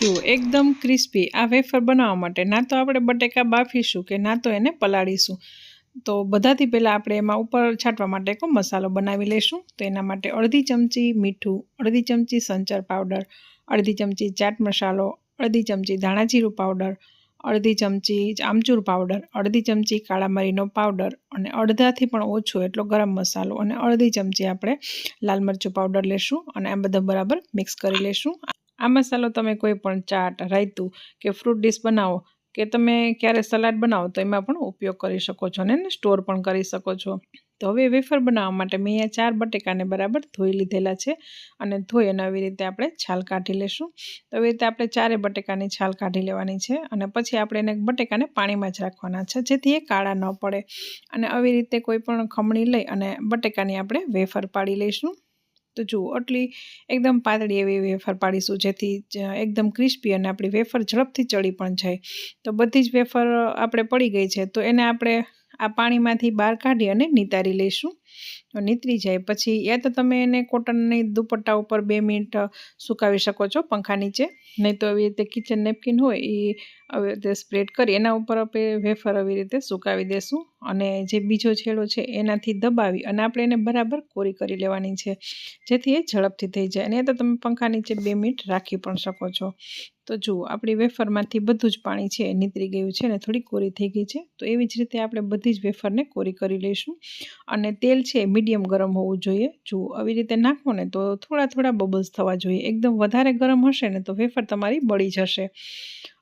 જુઓ, એકદમ ક્રિસ્પી આ વેફર બનાવવા માટે ના તો આપણે બટેકા બાફીશું કે ના તો એને પલાળીશું. તો બધાથી પહેલાં આપણે એમાં ઉપર છાંટવા માટે એક મસાલો બનાવી લઈશું. તો એના માટે અડધી ચમચી મીઠું, અડધી ચમચી સંચર પાવડર, અડધી ચમચી ચાટ મસાલો, અડધી ચમચી ધાણાજીરું પાવડર, અડધી ચમચી આમચૂર પાવડર, અડધી ચમચી કાળા મરીનો પાવડર અને અડધાથી પણ ઓછો એટલો ગરમ મસાલો અને અડધી ચમચી આપણે લાલ મરચું પાવડર લેશું અને આ બધા બરાબર મિક્સ કરી લેશું. આ મસાલો તમે કોઈ પણ ચાટ રાયતું કે ફ્રૂટ ડીશ બનાવો કે તમે ક્યારે સલાડ બનાવો તો એમાં પણ ઉપયોગ કરી શકો છો ને સ્ટોર પણ કરી શકો છો. તો હવે વેફર બનાવવા માટે મેં અહીંયા ચાર બટેકાને બરાબર ધોઈ લીધેલા છે અને ધોઈ અને આવી રીતે આપણે છાલ કાઢી લેશું. તો આવી રીતે આપણે ચારે બટેકાની છાલ કાઢી લેવાની છે અને પછી આપણે એને બટેકાને પાણીમાં જ રાખવાના છે જેથી એ કાળા ન પડે. અને આવી રીતે કોઈ પણ ખમણી લઈ અને બટેકાની આપણે વેફર પાડી લઈશું. તો જુઓ, આટલી એકદમ પાતળી એવી વેફર પાડીશું, જેથી એકદમ ક્રિસ્પી અને આપણી વેફર ઝડપથી ચડી પણ જાય. તો બધી જ વેફર આપણે પડી ગઈ છે, તો એને આપણે આ પાણીમાંથી બહાર કાઢી અને નિતારી લઈશું. નીતરી જાય. પછી યા તો તમે એને કોટનની દુપટ્ટા ઉપર બે મિનિટ સુકાવી શકો છો પંખા નીચે. નહીં તો આવી રીતે કિચન નેપકિન હોય એ આવી રીતે સ્પ્રેડ કરી એના ઉપર આપણે વેફર આવી રીતે સુકાવી દેશું અને જે બીજો છેડો છે એનાથી દબાવી અને આપણે એને બરાબર કોરી કરી લેવાની છે. જેથી એ ઝડપથી થઈ જાય અને એ તો તમે પંખા નીચે બે મિનિટ રાખી પણ શકો છો. તો જુઓ, આપણી વેફરમાંથી બધું જ પાણી છે એ નીતરી ગયું છે અને થોડી કોરી થઈ ગઈ છે. તો એવી જ રીતે આપણે બધી જ વેફરને કોરી કરી લઈશું અને તેલ છે મીડિયમ ગરમ હોવું જોઈએ. જુઓ આવી રીતે નાખો ને તો થોડા થોડા બબલ્સ થવા જોઈએ. એકદમ વધારે ગરમ હશે ને તો વેફર તમારી બળી જશે.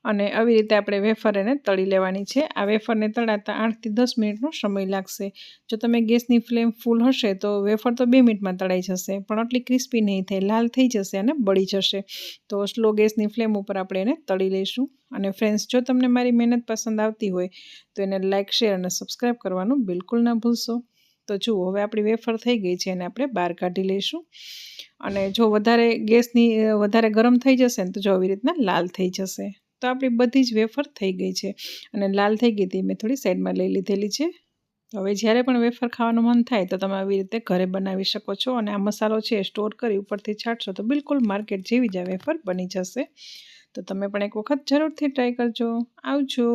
અને આવી રીતે આપણે વેફર એને તળી લેવાની છે. આ વેફરને તળાતા આઠથી દસ મિનિટનો સમય લાગશે. જો તમે ગેસની ફ્લેમ ફૂલ હશે તો વેફર તો બે મિનિટમાં તળાઈ જશે, પણ આટલી ક્રિસ્પી નહીં થાય. લાલ થઈ જશે અને બળી જશે. તો સ્લો ગેસની ફ્લેમ ઉપર આપણે એને તળી લઈશું. અને ફ્રેન્ડ્સ જો તમને મારી મહેનત પસંદ આવતી હોય તો એને લાઇક શેર અને સબસ્ક્રાઈબ કરવાનું બિલકુલ ના ભૂલશો. તો જુઓ, હવે આપણી વેફર થઈ ગઈ છે એને આપણે બહાર કાઢી લઈશું. અને જો વધારે ગેસની વધારે ગરમ થઈ જશે ને તો જો આવી રીતના લાલ થઈ જશે. તો આપણી બધી જ વેફર થઈ ગઈ છે. અને લાલ થઈ ગઈ હતી, મેં થોડી સાઈડમાં લઈ લીધેલી છે. હવે જ્યારે પણ વેફર ખાવાનું મન થાય તો તમે આવી રીતે ઘરે બનાવી શકો છો અને આ મસાલો છે સ્ટોર કરી ઉપરથી છાંટશો તો બિલકુલ માર્કેટ જેવી જ આ વેફર બની જશે. તો તમે પણ એક વખત જરૂરથી ટ્રાય કરજો. આવજો.